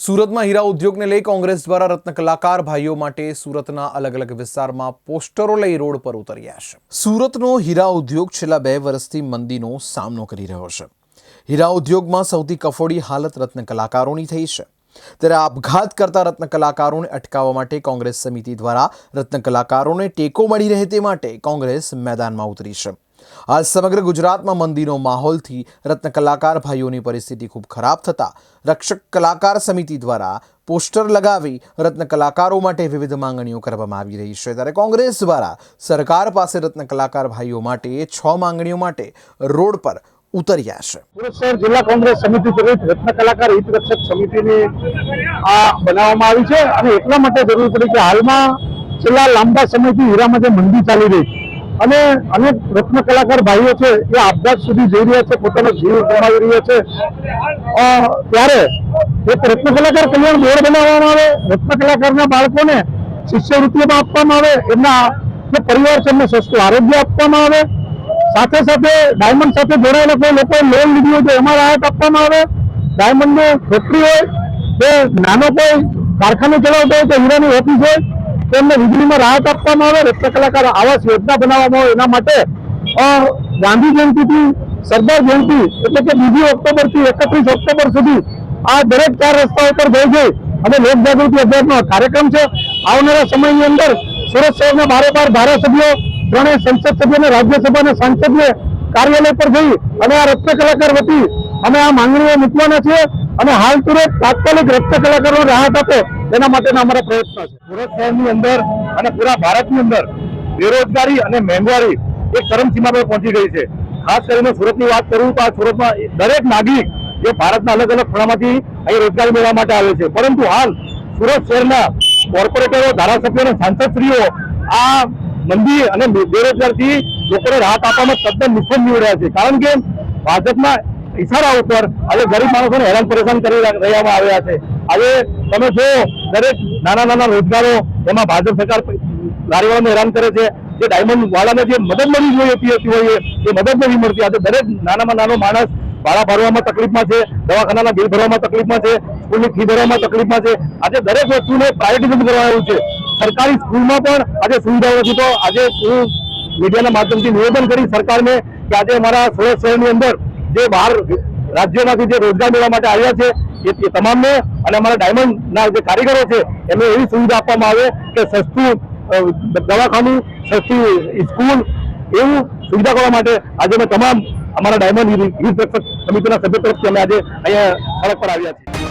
સુરતમાં હીરા ઉદ્યોગને લઈ કોંગ્રેસ દ્વારા રત્ન કલાકાર ભાઈઓ માટે સુરતના અલગ અલગ વિસ્તારમાં પોસ્ટરો લઈ રોડ પર ઉતર્યા છે. સુરતનો હીરા ઉદ્યોગ છેલ્લા બે વર્ષથી મંદીનો સામનો કરી રહ્યો છે. હીરા ઉદ્યોગમાં સૌથી કફોડી હાલત રત્ન કલાકારોની થઈ છે. ત્યારે આપઘાત કરતા રત્ન કલાકારોને અટકાવવા માટે કોંગ્રેસ સમિતિ દ્વારા રત્ન કલાકારોને ટેકો મળી રહે તે માટે કોંગ્રેસ મેદાનમાં ઉતરી છે. હાલ સમગ્ર ગુજરાતમાં મંદીનો માહોલથી રત્ન કલાકાર ભાઈઓની પરિસ્થિતિ ખૂબ ખરાબ થતાં રક્ષક કલાકાર સમિતિ દ્વારા પોસ્ટર લગાવી રત્ન કલાકારો માટે વિવિધ માંગણીઓ કરવામાં આવી રહી છે. ત્યારે કોંગ્રેસ દ્વારા સરકાર પાસે રત્ન કલાકાર ભાઈઓ માટે છ માંગણીઓ માટે રોડ પર ઉતર્યા છે. સુરત જિલ્લા કોંગ્રેસ સમિતિ પ્રેરિત રત્ન કલાકાર હિત રક્ષક સમિતિની આ બનાવવામાં આવી છે અને એટલા માટે જરૂર પડી કે હાલમાં છેલ્લા લાંબા સમયથી હીરામાં જે મંદી ચાલી રહી અને અનેક રત્ન કલાકાર ભાઈઓ છે એ આપઘાત સુધી જઈ રહ્યા છે, પોતાનો જીવ ગુમાવી રહ્યા છે. ત્યારે એક રત્ન કલાકાર કલ્યાણ બોર્ડ બનાવવામાં આવે, રત્ન કલાકારના બાળકોને શિષ્યવૃત્તિઓમાં આપવામાં આવે, એમના પરિવાર છે, એમને સસ્તું આરોગ્ય આપવામાં આવે. સાથે સાથે ડાયમંડ સાથે જોડાયેલા કોઈ લોકોએ લોન લીધી હોય તો એમાં રાહત આપવામાં આવે. ડાયમંડની ફેક્ટરી હોય, કે નાનો કોઈ કારખાનો ચલાવતો હોય તો હીરાની ઓફિસ હોય તો એમને વીજળીમાં રાહત આપવામાં આવે રત્ન કલાકાર આવાસ યોજના બનાવવામાં આવે એના માટે ગાંધી જયંતિથી સરદાર જયંતિ એટલે કે બીજી ઓક્ટોબરથી એકત્રીસ ઓક્ટોબર સુધી આ દરેક ચાર રસ્તાઓ પર જઈ જઈ અને લોકજાગૃતિ અભિયાનનો કાર્યક્રમ છે. આવનારા સમયની અંદર સુરત શહેરના બારે બાર ધારાસભ્યો, ત્રણેય સંસદ સભ્ય અને રાજ્યસભાના સાંસદને કાર્યાલય પર જઈ અને આ રત્ન કલાકાર વતી અમે આ માંગણીઓ મૂકવાના છીએ અને હાલ તુરંત તાત્કાલિક રક્ત કલાકારો રાહત આપે તેના માટેના અમારા પ્રયત્નો છે. સુરત શહેરની અંદર અને પૂરા ભારતની અંદર બેરોજગારી અને મોંઘવારી એક ચરમસીમા પર પહોંચી ગઈ છે. ખાસ કરીને સુરતની વાત કરું તો આ સુરતમાં દરેક નાગરિક જે ભારતના અલગ અલગ ખૂણામાંથી અહીં રોજગારી મેળવવા માટે આવે છે. પરંતુ હાલ સુરત શહેરના કોર્પોરેટરો, ધારાસભ્યો અને સાંસદશ્રીઓ આ મંદી અને બેરોજગારથી લોકોને રાહત આપવામાં તદ્દન નિષ્ફળ નીવડ્યા છે. કારણ કે ભાજપના ઇશારા ઉપર આજે ગરીબ માણસોને હેરાન પરેશાન કરી રહ્યા- આવ્યા છે. આજે તમે જો દરેક નાના નાના રોજગારો એમાં ભાજપ સરકાર લારીવાળાને હેરાન કરે છે. જે ડાયમંડ વાળાને જે મદદ મળી જોઈએ, પીએસસી હોય એ મદદ નથી મળતી, આજે દરેક નાનામાં નાનો માણસ ભાડા ભરવામાં તકલીફમાં છે, દવાખાનાના બિલ ભરવામાં તકલીફમાં છે, સ્કૂલની ફી ભરવામાં તકલીફમાં છે. આજે દરેક વસ્તુને પ્રાયોરિટીઝમ કરવામાં આવ્યું છે. સરકારી સ્કૂલમાં પણ આજે સુવિધાઓ નથી તો આજે હું મીડિયાના માધ્યમથી નિવેદન કરી સરકારને કે આજે અમારા સુરત શહેરની અંદર જે બહાર રાજ્યોમાંથી જે રોજગાર મેળવવા માટે આવ્યા છે, એ તમામને અને અમારા ડાયમંડના જે કારીગરો છે, એમને એવી સુવિધા આપવામાં આવે કે સસ્તું દવાખાનું, સસ્તી સ્કૂલ, એવું સુવિધા કરવા માટે આજે અમે તમામ અમારા ડાયમંડ રક્ષક સમિતિના સભ્ય તરફથી અમે આજે અહીંયા સડક પર આવ્યા છીએ.